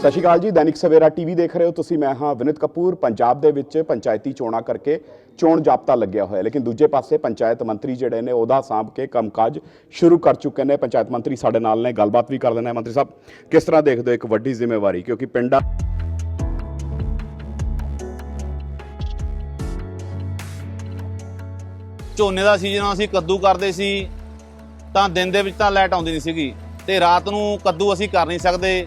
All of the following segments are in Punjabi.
ਸਤਿ ਸ਼੍ਰੀ ਅਕਾਲ ਜੀ, ਦੈਨਿਕ ਸਵੇਰਾ ਟੀਵੀ ਦੇਖ ਰਹੇ ਹੋ ਤੁਸੀਂ, ਮੈਂ ਹਾਂ ਵਿਨਿਤ ਕਪੂਰ। ਪੰਜਾਬ ਦੇ ਵਿੱਚ ਪੰਚਾਇਤੀ ਚੋਣਾਂ ਕਰਕੇ ਚੋਣ ਜਾਬਤਾ ਲੱਗਿਆ ਹੋਇਆ ਲੇਕਿਨ ਦੂਜੇ ਪਾਸੇ ਪੰਚਾਇਤ ਮੰਤਰੀ ਜਿਹੜੇ ਨੇ, ਉਹਦਾ ਸਾਂਭ ਕੇ ਕੰਮਕਾਜ ਸ਼ੁਰੂ ਕਰ ਚੁੱਕੇ ਨੇ। ਪੰਚਾਇਤ ਮੰਤਰੀ ਸਾਡੇ ਨਾਲ ਨੇ, ਗੱਲਬਾਤ ਵੀ ਕਰ ਲੈਣਾ ਮੰਤਰੀ ਸਾਹਿਬ, ਕਿਸ ਤਰ੍ਹਾਂ ਦੇਖਦੇ ਹੋ ਇੱਕ ਵੱਡੀ ਜ਼ਿੰਮੇਵਾਰੀ? ਕਿਉਂਕਿ ਪਿੰਡਾਂ ਝੋਨੇ ਦਾ ਸੀਜ਼ਨ ਅਸੀਂ ਕੱਦੂ ਕਰਦੇ ਸੀ, ਤਾਂ ਦਿਨ ਦੇ ਵਿੱਚ ਤਾਂ ਲਾਈਟ ਆਉਂਦੀ ਨਹੀਂ ਸੀਗੀ। ਤੇ ਰਾਤ ਨੂੰ ਕੱਦੂ ਅਸੀਂ ਕਰ ਨਹੀਂ ਸਕਦੇ।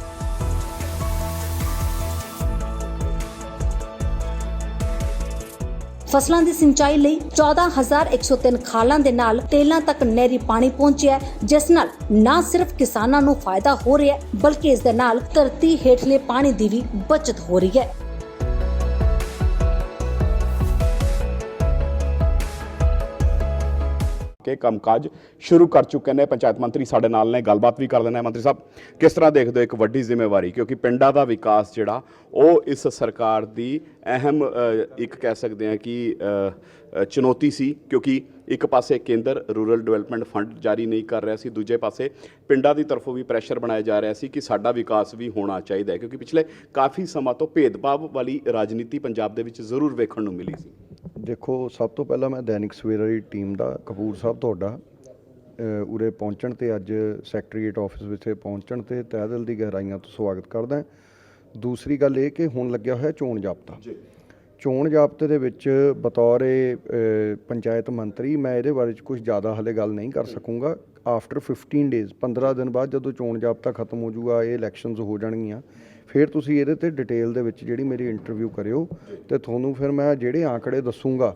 ਫਸਲਾਂ ਦੀ ਸਿੰਚਾਈ ਲਈ 14103 ਖਾਲਾਂ ਦੇ ਨਾਲ ਤੇਲਾਂ ਤੱਕ ਨਹਿਰੀ ਪਾਣੀ ਪਹੁੰਚਿਆ ਜਿਸ ਨਾਲ ਨਾ ਸਿਰਫ ਕਿਸਾਨਾਂ ਨੂੰ ਫਾਇਦਾ ਹੋ ਰਿਹਾ ਬਲਕਿ ਇਸ ਦੇ ਨਾਲ ਧਰਤੀ ਹੇਠਲੇ ਪਾਣੀ ਦੀ ਵੀ ਬਚਤ ਹੋ ਰਹੀ ਹੈ। ਕੇ ਕੰਮਕਾਜ ਸ਼ੁਰੂ ਕਰ ਚੁੱਕੇ ਨੇ। ਪੰਚਾਇਤ ਮੰਤਰੀ ਸਾਡੇ ਨਾਲ ਨੇ, ਗੱਲਬਾਤ ਵੀ ਕਰ ਲੈਣਾ ਮੰਤਰੀ ਸਾਹਿਬ, ਕਿਸ ਤਰ੍ਹਾਂ ਦੇਖਦੇ ਹੋ ਇੱਕ ਵੱਡੀ ਜ਼ਿੰਮੇਵਾਰੀ? ਕਿਉਂਕਿ ਪਿੰਡਾਂ ਦਾ ਵਿਕਾਸ ਜਿਹੜਾ, ਉਹ ਇਸ ਸਰਕਾਰ ਦੀ ਅਹਿਮ ਇੱਕ ਕਹਿ ਸਕਦੇ ਹਾਂ ਕਿ ਚੁਣੌਤੀ ਸੀ। ਕਿਉਂਕਿ ਇੱਕ ਪਾਸੇ ਕੇਂਦਰ ਰੂਰਲ ਡਿਵੈਲਪਮੈਂਟ ਫੰਡ ਜਾਰੀ ਨਹੀਂ ਕਰ ਰਿਹਾ ਸੀ, ਦੂਜੇ ਪਾਸੇ ਪਿੰਡਾਂ ਦੀ ਤਰਫੋਂ ਵੀ ਪ੍ਰੈਸ਼ਰ ਬਣਾਇਆ ਜਾ ਰਿਹਾ ਸੀ ਕਿ ਸਾਡਾ ਵਿਕਾਸ ਵੀ ਹੋਣਾ ਚਾਹੀਦਾ ਹੈ। ਕਿਉਂਕਿ ਪਿਛਲੇ ਕਾਫੀ ਸਮਾਂ ਤੋਂ ਭੇਦਭਾਵ ਵਾਲੀ ਰਾਜਨੀਤੀ ਪੰਜਾਬ ਦੇ ਵਿੱਚ ਜ਼ਰੂਰ ਵੇਖਣ ਨੂੰ ਮਿਲੀ ਸੀ। ਦੇਖੋ ਸਭ ਤੋਂ ਪਹਿਲਾਂ ਮੈਂ ਦੈਨਿਕ ਸਵੇਰਾ ਦੀ ਟੀਮ ਦਾ ਕਪੂਰ ਸਾਹਿਬ ਤੁਹਾਡਾ ਉਰੇ ਪਹੁੰਚਣ ਤੇ ਅੱਜ ਸੈਕਟਰੀਏਟ ਆਫਿਸ ਵਿਖੇ ਪਹੁੰਚਣ ਤੇ ਤਹਿ ਦਿਲ ਦੀ ਗਹਿਰਾਈਆਂ ਤੋਂ ਸਵਾਗਤ ਕਰਦਾ। ਦੂਸਰੀ ਗੱਲ ਇਹ ਕਿ ਹੁਣ ਲੱਗਿਆ ਹੋਇਆ ਚੋਣ ਜਾਬਤਾ। ਜੀ। ਚੋਣ ਜਾਬਤੇ ਦੇ ਵਿੱਚ ਬਤੌਰ ਪੰਚਾਇਤ ਮੰਤਰੀ ਮੈਂ ਇਹਦੇ ਬਾਰੇ ਚ ਕੁਝ ਜ਼ਿਆਦਾ ਹਲੇ ਗੱਲ ਨਹੀਂ ਕਰ ਸਕੂੰਗਾ। ਆਫਟਰ 15 ਡੇਜ਼ 15 ਦਿਨ ਬਾਅਦ ਜਦੋਂ ਚੋਣ ਜਾਬਤਾ ਖਤਮ ਹੋ ਜਾਊਗਾ ਇਹ ਇਲੈਕਸ਼ਨਸ ਹੋ ਜਾਣਗੀਆਂ। ਫਿਰ ਤੁਸੀਂ ਇਹਦੇ ਤੇ ਡਿਟੇਲ ਦੇ ਵਿੱਚ ਜਿਹੜੀ ਮੇਰੀ ਇੰਟਰਵਿਊ ਕਰਿਓ ਤੇ ਤੁਹਾਨੂੰ ਫਿਰ ਮੈਂ ਜਿਹੜੇ ਆંકੜੇ ਦੱਸੂੰਗਾ,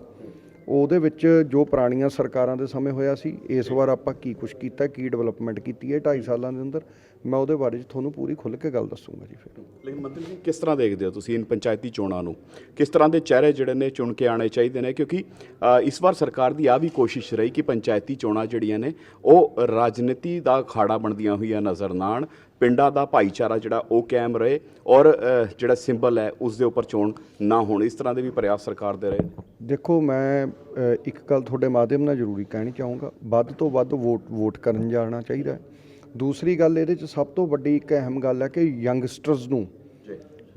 ਉਹਦੇ ਵਿੱਚ ਜੋ ਪੁਰਾਣੀਆਂ ਸਰਕਾਰਾਂ ਦੇ ਸਮੇਂ ਹੋਇਆ ਸੀ, ਇਸ ਵਾਰ ਆਪਾਂ ਕੀ ਕੁਝ ਕੀਤਾ, ਕੀ ਡਿਵੈਲਪਮੈਂਟ ਕੀਤੀ ਹੈ 2.5 ਸਾਲਾਂ ਦੇ ਅੰਦਰ? ਮੈਂ ਉਹਦੇ ਬਾਰੇ 'ਚ ਤੁਹਾਨੂੰ ਪੂਰੀ ਖੁੱਲ੍ਹ ਕੇ ਗੱਲ ਦੱਸੂੰਗਾ ਜੀ ਫਿਰ। ਲੇਕਿਨ ਮੰਤਰੀ ਜੀ ਕਿਸ ਤਰ੍ਹਾਂ ਦੇਖਦੇ ਹੋ ਤੁਸੀਂ ਇਨ ਪੰਚਾਇਤੀ ਚੋਣਾਂ ਨੂੰ? ਕਿਸ ਤਰ੍ਹਾਂ ਦੇ ਚਿਹਰੇ ਜਿਹੜੇ ਨੇ ਚੁਣ ਕੇ ਆਣੇ ਚਾਹੀਦੇ ਨੇ? ਕਿਉਂਕਿ ਇਸ ਵਾਰ ਸਰਕਾਰ ਦੀ ਆ ਵੀ ਕੋਸ਼ਿਸ਼ ਰਹੀ ਕਿ ਪੰਚਾਇਤੀ ਚੋਣਾਂ ਜਿਹੜੀਆਂ ਨੇ ਉਹ ਰਾਜਨੀਤੀ ਦਾ ਅਖਾੜਾ ਬਣਦੀਆਂ ਹੋਈਆਂ ਨਜ਼ਰ ਨਾ ਆਉਣ ਪਿੰਡਾਂ ਦਾ ਭਾਈਚਾਰਾ ਜਿਹੜਾ ਉਹ ਕਾਇਮ ਰਹੇ ਔਰ ਜਿਹੜਾ ਸਿੰਬਲ ਹੈ ਉਸ ਦੇ ਉੱਪਰ ਚੋਣ ਨਾ ਹੋਣ। ਇਸ ਤਰ੍ਹਾਂ ਦੇ ਵੀ ਪ੍ਰਯਾਸ ਸਰਕਾਰ ਦੇ ਰਹੇ ਨੇ? ਦੇਖੋ ਮੈਂ ਇੱਕ ਗੱਲ ਤੁਹਾਡੇ ਮਾਧਿਅਮ ਨਾਲ ਜ਼ਰੂਰੀ ਕਹਿਣੀ ਚਾਹੂੰਗਾ। ਵੱਧ ਤੋਂ ਵੱਧ ਵੋਟ ਵੋਟ ਕਰਨ ਜਾਣਾ ਚਾਹੀਦਾ ਹੈ। ਦੂਸਰੀ ਗੱਲ ਇਹਦੇ 'ਚ ਸਭ ਤੋਂ ਵੱਡੀ ਇੱਕ ਅਹਿਮ ਗੱਲ ਹੈ ਕਿ ਯੰਗਸਟਰਸ ਨੂੰ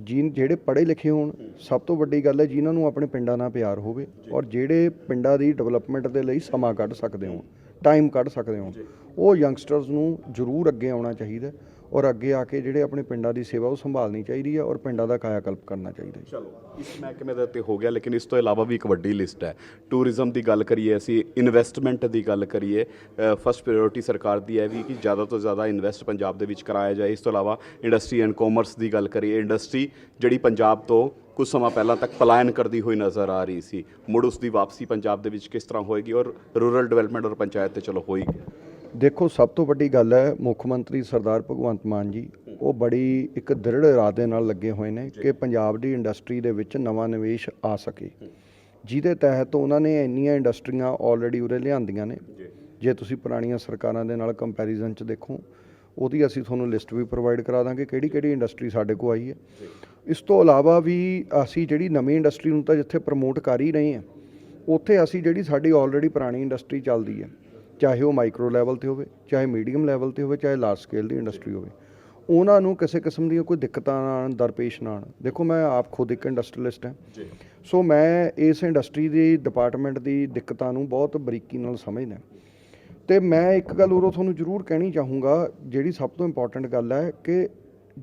ਜਿਨ ਜਿਹੜੇ ਪੜ੍ਹੇ ਲਿਖੇ ਹੋਣ ਸਭ ਤੋਂ ਵੱਡੀ ਗੱਲ ਹੈ ਜਿਨ੍ਹਾਂ ਨੂੰ ਆਪਣੇ ਪਿੰਡਾਂ ਨਾਲ ਪਿਆਰ ਹੋਵੇ ਔਰ ਜਿਹੜੇ ਪਿੰਡਾਂ ਦੀ ਡਿਵੈਲਪਮੈਂਟ ਦੇ ਲਈ ਸਮਾਂ ਕੱਢ ਸਕਦੇ ਹੋਣ ਟਾਈਮ ਕੱਢ ਸਕਦੇ ਹੋਣ ਉਹ ਯੰਗਸਟਰਸ ਨੂੰ ਜ਼ਰੂਰ ਅੱਗੇ ਆਉਣਾ ਚਾਹੀਦਾ ਹੈ। ਔਰ ਅੱਗੇ ਆ ਕੇ ਜਿਹੜੇ ਆਪਣੇ ਪਿੰਡਾਂ ਦੀ ਸੇਵਾ ਉਹ ਸੰਭਾਲਣੀ ਚਾਹੀਦੀ ਹੈ ਔਰ ਪਿੰਡਾਂ ਦਾ ਕਾਇਆਕਲਪ ਕਰਨਾ ਚਾਹੀਦਾ ਹੈ। ਚਲੋ, ਇਸ ਮਹਿਕਮੇ ਦੇ ਉੱਤੇ ਹੋ ਗਿਆ, ਲੇਕਿਨ ਇਸ ਤੋਂ ਇਲਾਵਾ ਵੀ ਇੱਕ ਵੱਡੀ ਲਿਸਟ ਹੈ। ਟੂਰਿਜ਼ਮ ਦੀ ਗੱਲ ਕਰੀਏ, ਅਸੀਂ ਇਨਵੈਸਟਮੈਂਟ ਦੀ ਗੱਲ ਕਰੀਏ ਫਸਟ ਪ੍ਰਾਇੋਰਟੀ ਸਰਕਾਰ ਦੀ ਹੈ ਵੀ ਕਿ ਜ਼ਿਆਦਾ ਤੋਂ ਜ਼ਿਆਦਾ ਇਨਵੈਸਟ ਪੰਜਾਬ ਦੇ ਵਿੱਚ ਕਰਾਇਆ ਜਾਏ। ਇਸ ਤੋਂ ਇਲਾਵਾ ਇੰਡਸਟਰੀ ਐਂਡ ਕਾਮਰਸ ਦੀ ਗੱਲ ਕਰੀਏ ਇੰਡਸਟਰੀ ਜਿਹੜੀ ਪੰਜਾਬ ਤੋਂ ਕੁਝ ਸਮਾਂ ਪਹਿਲਾਂ ਤੱਕ ਪਲਾਇਨ ਕਰਦੀ ਹੋਈ ਨਜ਼ਰ ਆ ਰਹੀ ਸੀ। ਮੁੜ ਉਸ ਦੀ ਵਾਪਸੀ ਪੰਜਾਬ ਦੇ ਵਿੱਚ ਕਿਸ ਤਰ੍ਹਾਂ ਹੋਏਗੀ ਔਰ ਰੂਰਲ ਡਿਵੈਲਪਮੈਂਟ ਔਰ ਪੰਚਾਇਤ ਤੇ ਚਲੋ ਹੋਏਗੀ ਦੇਖੋ ਸਭ ਤੋਂ ਵੱਡੀ ਗੱਲ ਹੈ ਮੁੱਖ ਮੰਤਰੀ ਸਰਦਾਰ ਭਗਵੰਤ ਮਾਨ ਜੀ ਉਹ ਬੜੀ ਇੱਕ ਦ੍ਰਿੜ ਇਰਾਦੇ ਨਾਲ ਲੱਗੇ ਹੋਏ ਨੇ ਕਿ ਪੰਜਾਬ ਦੀ ਇੰਡਸਟਰੀ ਦੇ ਵਿੱਚ ਨਵਾਂ ਨਿਵੇਸ਼ ਆ ਸਕੇ। ਜਿਹਦੇ ਤਹਿਤ ਉਹਨਾਂ ਨੇ ਇੰਨੀਆਂ ਇੰਡਸਟਰੀਆਂ ਆਲਰੇਡੀ ਉਰੇ ਲਿਆਂਦੀਆਂ ਨੇ। ਜੇ। ਤੁਸੀਂ ਪੁਰਾਣੀਆਂ ਸਰਕਾਰਾਂ ਦੇ ਨਾਲ ਕੰਪੈਰੀਜ਼ਨ 'ਚ ਦੇਖੋ ਉਹਦੀ ਅਸੀਂ ਤੁਹਾਨੂੰ ਲਿਸਟ ਵੀ ਪ੍ਰੋਵਾਈਡ ਕਰਾ ਦਾਂਗੇ ਕਿਹੜੀ ਕਿਹੜੀ ਇੰਡਸਟਰੀ ਸਾਡੇ ਕੋਲ ਆਈ ਹੈ। ਇਸ ਤੋਂ ਇਲਾਵਾ ਵੀ ਅਸੀਂ ਜਿਹੜੀ ਨਵੀਂ ਇੰਡਸਟਰੀ ਨੂੰ ਤਾਂ ਜਿੱਥੇ ਪ੍ਰਮੋਟ ਕਰ ਹੀ ਰਹੇ ਹਾਂ ਉੱਥੇ ਅਸੀਂ ਜਿਹੜੀ ਸਾਡੀ ਆਲਰੇਡੀ ਪੁਰਾਣੀ ਇੰਡਸਟਰੀ ਚੱਲਦੀ ਹੈ ਚਾਹੇ ਉਹ ਮਾਈਕਰੋ ਲੈਵਲ ਤੇ ਹੋਵੇ ਚਾਹੇ ਮੀਡੀਅਮ ਲੈਵਲ ਤੇ ਹੋਵੇ ਚਾਹੇ ਲਾਰਜ ਸਕੇਲ ਦੀ ਇੰਡਸਟਰੀ ਹੋਵੇ ਉਹਨਾਂ ਨੂੰ ਕਿਸੇ ਕਿਸਮ ਦੀਆਂ ਕੋਈ ਦਿੱਕਤਾਂ ਨਾ ਆਉਣ ਦਰਪੇਸ਼ ਨਾ ਆਉਣ। ਦੇਖੋ ਮੈਂ ਆਪ ਖੁਦ ਇੱਕ ਇੰਡਸਟਰੀਲਿਸਟ ਹਾਂ। ਸੋ ਮੈਂ ਇਸ ਇੰਡਸਟਰੀ ਦੀ ਡਿਪਾਰਟਮੈਂਟ ਦੀ ਦਿੱਕਤਾਂ ਨੂੰ ਬਹੁਤ ਬਰੀਕੀ ਨਾਲ ਸਮਝਦਾ ਤੇ ਮੈਂ ਇੱਕ ਗੱਲ ਉਰੋਂ ਤੁਹਾਨੂੰ ਜ਼ਰੂਰ ਕਹਿਣੀ ਚਾਹੂੰਗਾ ਜਿਹੜੀ ਸਭ ਤੋਂ ਇੰਪੋਰਟੈਂਟ ਗੱਲ ਹੈ ਕਿ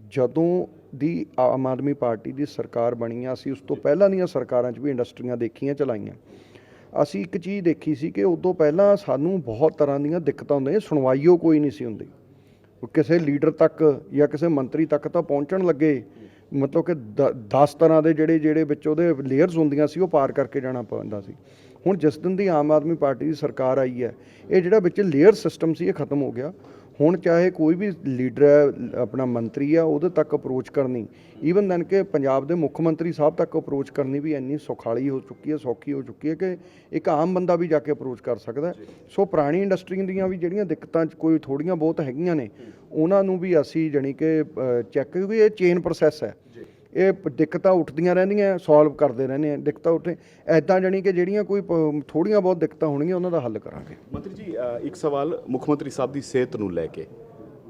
ਜਦੋਂ ਦੀ ਆਮ ਆਦਮੀ ਪਾਰਟੀ ਦੀ ਸਰਕਾਰ ਬਣੀ ਆ ਅਸੀਂ ਉਸ ਤੋਂ ਪਹਿਲਾਂ ਦੀਆਂ ਸਰਕਾਰਾਂ 'ਚ ਵੀ ਇੰਡਸਟਰੀਆਂ ਦੇਖੀਆਂ ਚਲਾਈਆਂ। ਅਸੀਂ ਇੱਕ ਚੀਜ਼ ਦੇਖੀ ਸੀ ਕਿ ਉਦੋਂ ਪਹਿਲਾਂ ਸਾਨੂੰ ਬਹੁਤ ਤਰ੍ਹਾਂ ਦੀਆਂ ਦਿੱਕਤਾਂ ਹੁੰਦੀਆਂ ਸੁਣਵਾਈਓ ਕੋਈ ਨਹੀਂ ਸੀ ਹੁੰਦੀ। ਕਿਸੇ ਲੀਡਰ ਤੱਕ ਜਾਂ ਕਿਸੇ ਮੰਤਰੀ ਤੱਕ ਤਾਂ ਪਹੁੰਚਣ ਲੱਗੇ। ਮਤਲਬ ਕਿ 10 ਤਰ੍ਹਾਂ ਦੇ ਜਿਹੜੇ ਜਿਹੜੇ ਵਿੱਚ ਉਹਦੇ ਲੇਅਰਸ ਹੁੰਦੀਆਂ ਸੀ, ਉਹ ਪਾਰ ਕਰਕੇ ਜਾਣਾ ਪੈਂਦਾ ਸੀ। ਹੁਣ ਜਿਸ ਦਿਨ ਦੀ ਆਮ ਆਦਮੀ ਪਾਰਟੀ ਦੀ ਸਰਕਾਰ ਆਈ ਹੈ, ਇਹ ਜਿਹੜਾ ਵਿੱਚ ਲੇਅਰ ਸਿਸਟਮ ਸੀ, ਇਹ ਖਤਮ ਹੋ ਗਿਆ। ਹੁਣ ਚਾਹੇ ਕੋਈ ਵੀ ਲੀਡਰ ਹੈ ਆਪਣਾ ਮੰਤਰੀ ਆ ਉਹਦੇ ਤੱਕ ਅਪਰੋਚ ਕਰਨੀ। ਈਵਨ ਦੈਨ ਕਿ ਪੰਜਾਬ ਦੇ ਮੁੱਖ ਮੰਤਰੀ ਸਾਹਿਬ ਤੱਕ ਅਪਰੋਚ ਕਰਨੀ ਵੀ ਇੰਨੀ ਸੁਖਾਲੀ ਹੋ ਚੁੱਕੀ ਹੈ ਸੌਖੀ ਹੋ ਚੁੱਕੀ ਹੈ ਕਿ ਇੱਕ ਆਮ ਬੰਦਾ ਵੀ ਜਾ ਕੇ ਅਪਰੋਚ ਕਰ ਸਕਦਾ। ਸੋ ਪੁਰਾਣੀ ਇੰਡਸਟਰੀ ਦੀਆਂ ਵੀ ਜਿਹੜੀਆਂ ਦਿੱਕਤਾਂ 'ਚ ਕੋਈ ਥੋੜੀਆਂ ਬਹੁਤ ਹੈਗੀਆਂ ਨੇ ਉਹਨਾਂ ਨੂੰ ਵੀ ਅਸੀਂ ਜਾਣੀ ਕਿ ਚੈੱਕ ਕਿਉਂਕਿ ਇਹ ਚੇਨ ਪ੍ਰੋਸੈਸ ਹੈ। ਇਹ ਦਿੱਕਤਾਂ ਉੱਠਦੀਆਂ ਰਹਿੰਦੀਆਂ ਸੋਲਵ ਕਰਦੇ ਰਹਿੰਦੇ ਆ ਦਿੱਕਤਾਂ ਉੱਠੇ। ਐਦਾਂ ਜਾਣੀ ਕਿ ਜਿਹੜੀਆਂ ਕੋਈ ਥੋੜੀਆਂ ਬਹੁਤ ਦਿੱਕਤਾਂ ਹੋਣਗੀਆਂ ਉਹਨਾਂ ਦਾ ਹੱਲ ਕਰਾਂਗੇ। ਮੰਤਰੀ ਜੀ ਇੱਕ ਸਵਾਲ ਮੁੱਖ ਮੰਤਰੀ ਸਾਹਿਬ ਦੀ ਸਿਹਤ ਨੂੰ ਲੈ ਕੇ।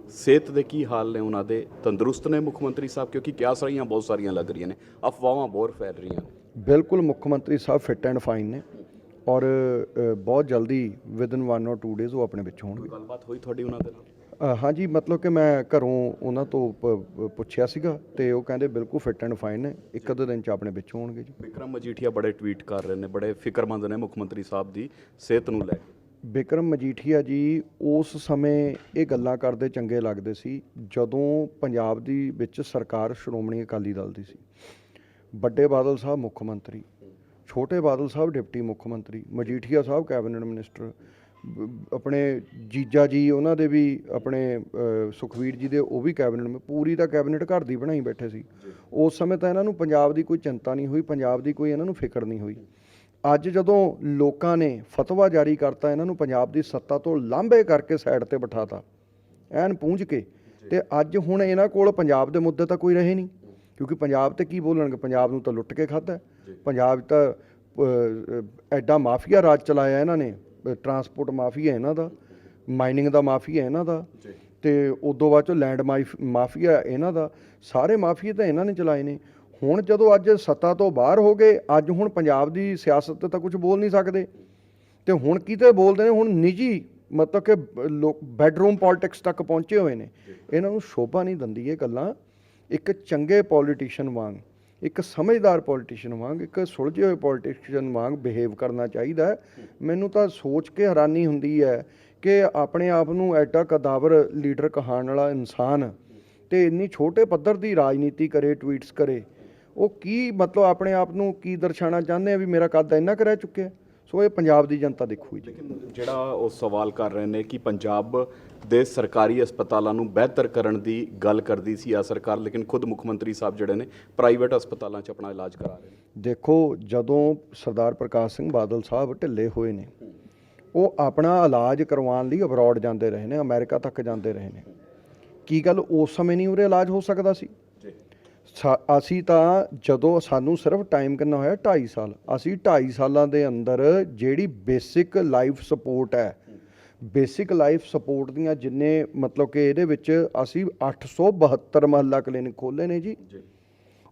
ਸਿਹਤ ਦੇ ਕੀ ਹਾਲ ਨੇ ਉਹਨਾਂ ਦੇ? ਤੰਦਰੁਸਤ ਨੇ ਮੁੱਖ ਮੰਤਰੀ ਸਾਹਿਬ ਕਿਉਂਕਿ ਕਿਆਸ ਰਹੀਆਂ ਬਹੁਤ ਸਾਰੀਆਂ ਲੱਗ ਰਹੀਆਂ ਨੇ। ਅਫਵਾਹਾਂ ਬਹੁਤ ਫੈਲ ਰਹੀਆਂ ਨੇ। ਬਿਲਕੁਲ ਮੁੱਖ ਮੰਤਰੀ ਸਾਹਿਬ ਫਿਟ ਐਂਡ ਫਾਈਨ ਨੇ। ਔਰ ਬਹੁਤ ਜਲਦੀ ਵਿਦਨ 1 অর 2 ਡੇਜ਼ ਉਹ ਆਪਣੇ ਵਿੱਚ ਹੋਣਗੇ। ਗੱਲਬਾਤ ਹੋਈ ਤੁਹਾਡੀ ਉਹਨਾਂ ਦੇ ਨਾਲ? ਹਾਂਜੀ ਮਤਲਬ ਕਿ ਮੈਂ ਘਰੋਂ ਉਹਨਾਂ ਤੋਂ ਪ- ਪੁੱਛਿਆ ਸੀਗਾ ਤੇ ਉਹ ਕਹਿੰਦੇ ਬਿਲਕੁਲ ਫਿਟ ਐਂਡ ਫਾਈਨ ਨੇ। ਇੱਕ ਅੱਧੇ ਦਿਨ ਚ ਆਪਣੇ ਵਿੱਚ ਹੋਣਗੇ ਜੀ। ਵਿਕਰਮ ਮਜੀਠੀਆ ਬੜੇ ਟਵੀਟ ਕਰ ਰਹੇ ਨੇ ਬੜੇ ਫਿਕਰਮੰਦ ਨੇ ਮੁੱਖ ਮੰਤਰੀ ਸਾਹਿਬ ਦੀ ਸਿਹਤ ਨੂੰ ਲੈ ਕੇ। ਬਿਕਰਮ ਮਜੀਠੀਆ ਜੀ ਉਸ ਸਮੇਂ ਇਹ ਗੱਲਾਂ ਕਰਦੇ ਚੰਗੇ ਲੱਗਦੇ ਸੀ ਜਦੋਂ ਪੰਜਾਬ ਦੀ ਵਿੱਚ ਸਰਕਾਰ ਸ਼੍ਰੋਮਣੀ ਅਕਾਲੀ ਦਲ ਦੀ ਸੀ। ਵੱਡੇ ਬਾਦਲ ਸਾਹਿਬ ਮੁੱਖ ਮੰਤਰੀ ਛੋਟੇ ਬਾਦਲ ਸਾਹਿਬ ਡਿਪਟੀ ਮੁੱਖ ਮੰਤਰੀ ਮਜੀਠੀਆ ਸਾਹਿਬ ਕੈਬਨਿਟ ਮਿਨਿਸਟਰ ਆਪਣੇ ਜੀਜਾ ਜੀ ਉਹਨਾਂ ਦੇ ਵੀ ਆਪਣੇ ਸੁਖਵੀਰ ਜੀ ਦੇ ਉਹ ਵੀ ਕੈਬਨਿਟ ਮੇ ਪੂਰੀ ਤਾਂ ਕੈਬਨਿਟ ਘਰ ਦੀ ਬਣਾਈ ਬੈਠੇ ਸੀ। ਉਸ ਸਮੇਂ ਤਾਂ ਇਹਨਾਂ ਨੂੰ ਪੰਜਾਬ ਦੀ ਕੋਈ ਚਿੰਤਾ ਨਹੀਂ ਹੋਈ ਪੰਜਾਬ ਦੀ ਕੋਈ ਇਹਨਾਂ ਨੂੰ ਫਿਕਰ ਨਹੀਂ ਹੋਈ। ਅੱਜ ਜਦੋਂ ਲੋਕਾਂ ਨੇ ਫਤਵਾ ਜਾਰੀ ਕਰਤਾ ਇਹਨਾਂ ਨੂੰ ਪੰਜਾਬ ਦੀ ਸੱਤਾ ਤੋਂ ਲਾਂਭੇ ਕਰਕੇ ਸਾਈਡ ਤੇ ਬਿਠਾਤਾ ਐਨ ਪੂੰਝ ਕੇ। ਤੇ ਅੱਜ ਹੁਣ ਇਹਨਾਂ ਕੋਲ ਪੰਜਾਬ ਦੇ ਮੁੱਦੇ ਤਾਂ ਕੋਈ ਰਹੇ ਨਹੀਂ ਕਿਉਂਕਿ ਪੰਜਾਬ ਤੇ ਕੀ ਬੋਲਣਗੇ? ਪੰਜਾਬ ਨੂੰ ਤਾਂ ਲੁੱਟ ਕੇ ਖਾਦਾ ਪੰਜਾਬ ਤਾਂ ਐਡਾ ਮਾਫੀਆ ਰਾਜ ਚਲਾਇਆ ਇਹਨਾਂ ਨੇ। ਟਰਾਂਸਪੋਰਟ ਮਾਫੀਆ ਇਹਨਾਂ ਦਾ ਮਾਈਨਿੰਗ ਦਾ ਮਾਫੀਆ ਇਹਨਾਂ ਦਾ ਤੇ ਉਦੋਂ ਬਾਅਦ ਚੋਂ ਲੈਂਡ ਮਾਫੀਆ ਇਹਨਾਂ ਦਾ ਸਾਰੇ ਮਾਫੀਏ ਤਾਂ ਇਹਨਾਂ ਨੇ ਚਲਾਏ ਨੇ। ਹੁਣ ਜਦੋਂ ਅੱਜ ਸੱਤਾ ਤੋਂ ਬਾਹਰ ਹੋ ਗਏ ਅੱਜ ਹੁਣ ਪੰਜਾਬ ਦੀ ਸਿਆਸਤ ਤੇ ਤਾਂ ਕੁਝ ਬੋਲ ਨਹੀਂ ਸਕਦੇ। ਤੇ ਹੁਣ ਕਿਤੇ ਬੋਲਦੇ ਨੇ? ਹੁਣ ਨਿੱਜੀ ਮਤਲਬ ਕਿ ਲੋਕ ਬੈਡਰੂਮ ਪੋਲਿਟਿਕਸ ਤੱਕ ਪਹੁੰਚੇ ਹੋਏ ਨੇ। ਇਹਨਾਂ ਨੂੰ ਸ਼ੋਭਾ ਨਹੀਂ ਦਿੰਦੀ ਇਹ ਗੱਲਾਂ। ਇੱਕ ਚੰਗੇ ਪੋਲੀਟੀਸ਼ੀਅਨ ਵਾਂਗ ਇੱਕ ਸਮਝਦਾਰ ਪੋਲੀਟੀਸ਼ੀਅਨ ਵਾਂਗ, ਇੱਕ ਸੁਲਝੇ ਹੋਏ ਪੋਲੀਟੀਸ਼ੀਅਨ ਵਾਂਗ ਬਿਹੇਵ ਕਰਨਾ ਚਾਹੀਦਾ ਹੈ। ਮੈਨੂੰ ਤਾਂ ਸੋਚ ਕੇ ਹੈਰਾਨੀ ਹੁੰਦੀ ਹੈ ਕਿ ਆਪਣੇ ਆਪ ਨੂੰ ਐਡਾ ਕਦਾਵਰ ਲੀਡਰ ਕਹਾਣ ਵਾਲਾ ਇਨਸਾਨ ਤੇ ਇੰਨੀ ਛੋਟੇ ਪੱਧਰ ਦੀ ਰਾਜਨੀਤੀ ਕਰੇ ਟਵੀਟਸ ਕਰੇ, ਉਹ ਕੀ ਮਤਲਬ ਆਪਣੇ ਆਪ ਨੂੰ ਕੀ ਦਰਸਾਉਣਾ ਚਾਹੁੰਦੇ ਆ ਵੀ ਮੇਰਾ ਕੱਦ ਇੰਨਾ ਕੁ ਰਹਿ ਚੁੱਕਿਆ ਸੋ ਇਹ ਪੰਜਾਬ ਦੀ ਜਨਤਾ ਦੇਖੂਗੀ ਜੀ। ਜਿਹੜਾ ਉਹ ਸਵਾਲ ਕਰ ਰਹੇ ਨੇ ਕਿ ਪੰਜਾਬ ਦੇ ਸਰਕਾਰੀ ਹਸਪਤਾਲਾਂ ਨੂੰ ਬਿਹਤਰ ਕਰਨ ਦੀ ਗੱਲ ਕਰਦੀ ਸੀ ਆ ਸਰਕਾਰ ਲੇਕਿਨ ਖੁਦ ਮੁੱਖ ਮੰਤਰੀ ਸਾਹਿਬ ਜਿਹੜੇ ਨੇ ਪ੍ਰਾਈਵੇਟ ਹਸਪਤਾਲਾਂ 'ਚ ਆਪਣਾ ਇਲਾਜ ਕਰਾ ਰਹੇ ਨੇ। ਦੇਖੋ ਜਦੋਂ ਸਰਦਾਰ ਪ੍ਰਕਾਸ਼ ਸਿੰਘ ਬਾਦਲ ਸਾਹਿਬ ਢਿੱਲੇ ਹੋਏ ਨੇ ਉਹ ਆਪਣਾ ਇਲਾਜ ਕਰਵਾਉਣ ਲਈ ਅਬਰੋਡ ਜਾਂਦੇ ਰਹੇ ਨੇ ਅਮਰੀਕਾ ਤੱਕ ਜਾਂਦੇ ਰਹੇ ਨੇ। ਕੀ ਗੱਲ ਉਸ ਸਮੇਂ ਨਹੀਂ ਉਰੇ ਇਲਾਜ ਹੋ ਸਕਦਾ ਸੀ? ਸਾ- ਅਸੀਂ ਤਾਂ ਜਦੋਂ ਸਾਨੂੰ ਸਿਰਫ ਟਾਈਮ ਕਿੰਨਾ ਹੋਇਆ? 2.5 ਸਾਲ। ਅਸੀਂ 2.5 ਸਾਲਾਂ ਦੇ ਅੰਦਰ ਜਿਹੜੀ ਬੇਸਿਕ ਲਾਈਫ ਸਪੋਰਟ ਹੈ ਬੇਸਿਕ ਲਾਈਫ ਸਪੋਰਟ ਦੀਆਂ ਜਿੰਨੇ ਮਤਲਬ ਕਿ ਇਹਦੇ ਵਿੱਚ ਅਸੀਂ 872 ਮਹੱਲਾ ਕਲੀਨਿਕ ਖੋਲੇ ਨੇ ਜੀ।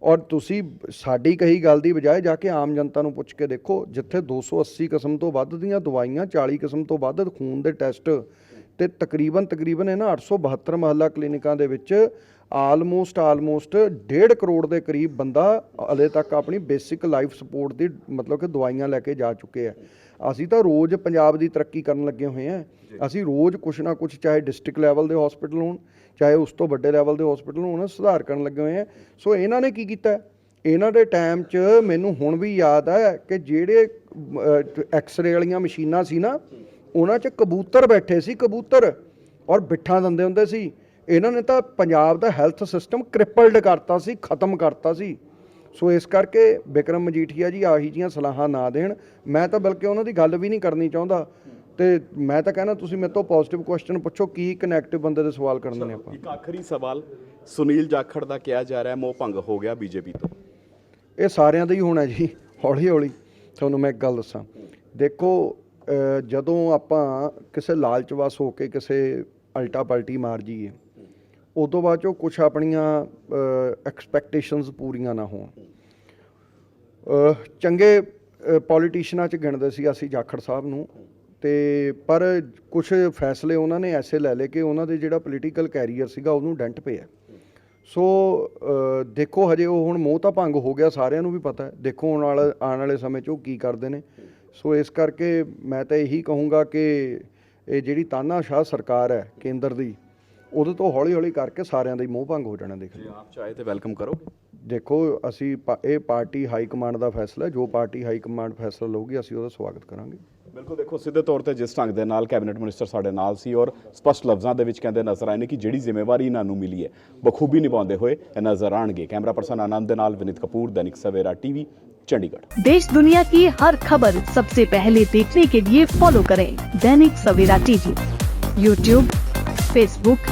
ਔਰ ਤੁਸੀਂ ਸਾਡੀ ਕਹੀ ਗੱਲ ਦੀ ਬਜਾਏ ਜਾ ਕੇ ਆਮ ਜਨਤਾ ਨੂੰ ਪੁੱਛ ਕੇ ਦੇਖੋ ਜਿੱਥੇ 280 ਕਿਸਮ ਤੋਂ ਵੱਧ ਦੀਆਂ ਦਵਾਈਆਂ 40 ਕਿਸਮ ਤੋਂ ਵੱਧ ਖੂਨ ਦੇ ਟੈਸਟ ਤੇ ਤਕਰੀਬਨ ਤਕਰੀਬਨ ਇਹਨਾਂ 872 ਮਹੱਲਾ ਕਲੀਨਿਕਾਂ ਦੇ ਵਿੱਚ ਆਲਮੋਸਟ ਆਲਮੋਸਟ 1.5 ਕਰੋੜ ਦੇ ਕਰੀਬ ਬੰਦਾ ਹਲੇ ਤੱਕ ਆਪਣੀ ਬੇਸਿਕ ਲਾਈਫ ਸਪੋਰਟ ਦੀ ਮਤਲਬ ਕਿ ਦਵਾਈਆਂ ਲੈ ਕੇ ਜਾ ਚੁੱਕੇ ਆ। ਅਸੀਂ ਤਾਂ ਰੋਜ਼ ਪੰਜਾਬ ਦੀ ਤਰੱਕੀ ਕਰਨ ਲੱਗੇ ਹੋਏ ਆ। ਅਸੀਂ ਰੋਜ਼ ਕੁਛ ਨਾ ਕੁਛ ਚਾਹੇ ਡਿਸਟ੍ਰਿਕਟ ਲੈਵਲ ਦੇ ਹਸਪੀਟਲ ਹੋਣ ਚਾਹੇ ਉਸ ਤੋਂ ਵੱਡੇ ਲੈਵਲ ਦੇ ਹਸਪੀਟਲ ਹੋਣ ਸੁਧਾਰ ਕਰਨ ਲੱਗੇ ਹੋਏ ਆ। ਸੋ ਇਹਨਾਂ ਨੇ ਕੀ ਕੀਤਾ? ਇਹਨਾਂ ਦੇ ਟਾਈਮ 'ਚ ਮੈਨੂੰ ਹੁਣ ਵੀ ਯਾਦ ਹੈ ਕਿ ਜਿਹੜੇ ਐਕਸ-ਰੇ ਵਾਲੀਆਂ ਮਸ਼ੀਨਾਂ ਸੀ ਨਾ ਉਹਨਾਂ 'ਚ ਕਬੂਤਰ ਬੈਠੇ ਸੀ ਕਬੂਤਰ। ਔਰ ਬਿੱਠਾਂ ਦਿੰਦੇ ਹੁੰਦੇ ਸੀ। ਇਹਨਾਂ ਨੇ ਤਾਂ ਪੰਜਾਬ ਦਾ ਹੈਲਥ ਸਿਸਟਮ ਕ੍ਰਿਪਲਡ ਕਰਤਾ ਸੀ ਖਤਮ ਕਰਤਾ ਸੀ। ਸੋ ਇਸ ਕਰਕੇ ਵਿਕਰਮ ਮਜੀਠੀਆ ਜੀ ਆਹੀ ਜੀਆਂ ਸਲਾਹਾਂ ਨਾ ਦੇਣ। ਮੈਂ ਤਾਂ ਬਲਕਿ ਉਹਨਾਂ ਦੀ ਗੱਲ ਵੀ ਨਹੀਂ ਕਰਨੀ ਚਾਹੁੰਦਾ। ਤੇ ਮੈਂ ਤਾਂ ਕਹਿੰਦਾ ਤੁਸੀਂ ਮੇਰੇ ਤੋਂ ਪੋਜ਼ਿਟਿਵ ਕੁਐਸਚਨ ਪੁੱਛੋ ਕੀ ਇੱਕ ਨੈਗੇਟਿਵ ਬੰਦੇ ਦੇ ਸਵਾਲ ਕਰਨੇ ਨੇ ਆਪਾਂ? ਇੱਕ ਆਖਰੀ ਸਵਾਲ ਸੁਨੀਲ ਜਾਖੜ ਦਾ ਕਿਹਾ ਜਾ ਰਿਹਾ ਮੋਹ ਭੰਗ ਹੋ ਗਿਆ ਬੀਜੇਪੀ ਤੋਂ। ਇਹ ਸਾਰਿਆਂ ਦਾ ਹੀ ਹੋਣਾ ਜੀ ਹੌਲੀ ਹੌਲੀ ਤੁਹਾਨੂੰ ਮੈਂ ਇੱਕ ਗੱਲ ਦੱਸਾਂ। ਦੇਖੋ ਜਦੋਂ ਆਪਾਂ ਕਿਸੇ ਲਾਲਚਵਸ ਹੋ ਕੇ ਕਿਸੇ ਅਲਟਾ ਪਲਟੀ ਮਾਰ ਜੀਏ ਉਦੋਂ ਬਾਅਦ ਚੋਂ ਕੁਝ ਆਪਣੀਆਂ ਐਕਸਪੈਕਟੇਸ਼ਨਸ ਪੂਰੀਆਂ ਨਾ ਹੋਣ। ਚੰਗੇ ਪੋਲੀਟੀਸ਼ੀਅਨਾਂ ਚ ਗਿਣਦੇ ਸੀ ਅਸੀਂ ਜਾਖੜ ਸਾਹਿਬ ਨੂੰ। ਤੇ ਪਰ ਕੁਝ ਫੈਸਲੇ ਉਹਨਾਂ ਨੇ ਐਸੇ ਲੈ ਲਏ ਕਿ ਉਹਨਾਂ ਦੇ ਜਿਹੜਾ ਪੋਲੀਟੀਕਲ ਕੈਰੀਅਰ ਸੀਗਾ ਉਹਨੂੰ ਡੈਂਟ ਪਿਆ। ਸੋ ਦੇਖੋ ਹਜੇ ਉਹ ਹੁਣ ਮੋਹ ਤਾਂ ਭੰਗ ਹੋ ਗਿਆ, ਸਾਰਿਆਂ ਨੂੰ ਵੀ ਪਤਾ ਹੈ। ਦੇਖੋ ਹੁਣ ਵਾਲਾ ਆਉਣ ਵਾਲੇ ਸਮੇਂ 'ਚ ਉਹ ਕੀ ਕਰਦੇ ਨੇ। ਸੋ ਇਸ ਕਰਕੇ ਮੈਂ ਤਾਂ ਇਹੀ ਕਹੂੰਗਾ ਕਿ ਇਹ ਜਿਹੜੀ ਤਾਨਾਸ਼ਾਹ ਸਰਕਾਰ ਹੈ ਕੇਂਦਰ ਦੀ ਉਹਦੇ ਤੋਂ ਹੌਲੀ ਹੌਲੀ ਕਰਕੇ ਸਾਰਿਆਂ ਦਾ ਹੀ ਮੋਹ ਭੰਗ ਹੋ ਜਾਣਾ ਦੇਖ ਜੇ ਆਪ ਚਾਹੇ ਤੇ ਵੈਲਕਮ ਕਰੋਗੇ ਦੇਖੋ ਅਸੀਂ ਪਾ- ਇਹ ਪਾਰਟੀ ਹਾਈ ਕਮਾਂਡ ਦਾ ਫੈਸਲਾ ਹੈ ਜੋ ਪਾਰਟੀ ਹਾਈ ਕਮਾਂਡ ਫੈਸਲਾ ਲਊਗੀ ਅਸੀਂ ਉਹਦਾ ਸਵਾਗਤ ਕਰਾਂਗੇ ਬਿਲਕੁਲ ਦੇਖੋ ਸਿੱਧੇ ਤੌਰ ਤੇ ਜਿਸ ਢੰਗ ਦੇ ਨਾਲ ਕੈਬਨਿਟ ਮਿਨਿਸਟਰ ਸਾਡੇ ਨਾਲ ਸੀ ਔਰ ਸਪਸ਼ਟ ਲਫ਼ਜ਼ਾਂ ਦੇ ਵਿੱਚ ਕਹਿੰਦੇ ਨਜ਼ਰ ਆਏ ਨੇ ਕਿ ਜਿਹੜੀ ਜ਼ਿੰਮੇਵਾਰੀ ਇਹਨਾਂ ਨੂੰ ਮਿਲੀ ਹੈ ਬਖੂਬੀ ਨਿਭਾਉਂਦੇ ਹੋਏ ਇਹ ਨਜ਼ਰ ਆਣਗੇ ਕੈਮਰਾ ਪਰਸਨ ਆਨੰਦ ਦੇ ਨਾਲ ਵਿਨੀਤ ਕਪੂਰ ਦੈਨਿਕ ਸਵੇਰਾ ਟੀਵੀ ਚੰਡੀਗੜ੍ਹ देश दुनिया की हर खबर सबसे पहले देखने के लिए फॉलो करें Dainik Savera TV YouTube Facebook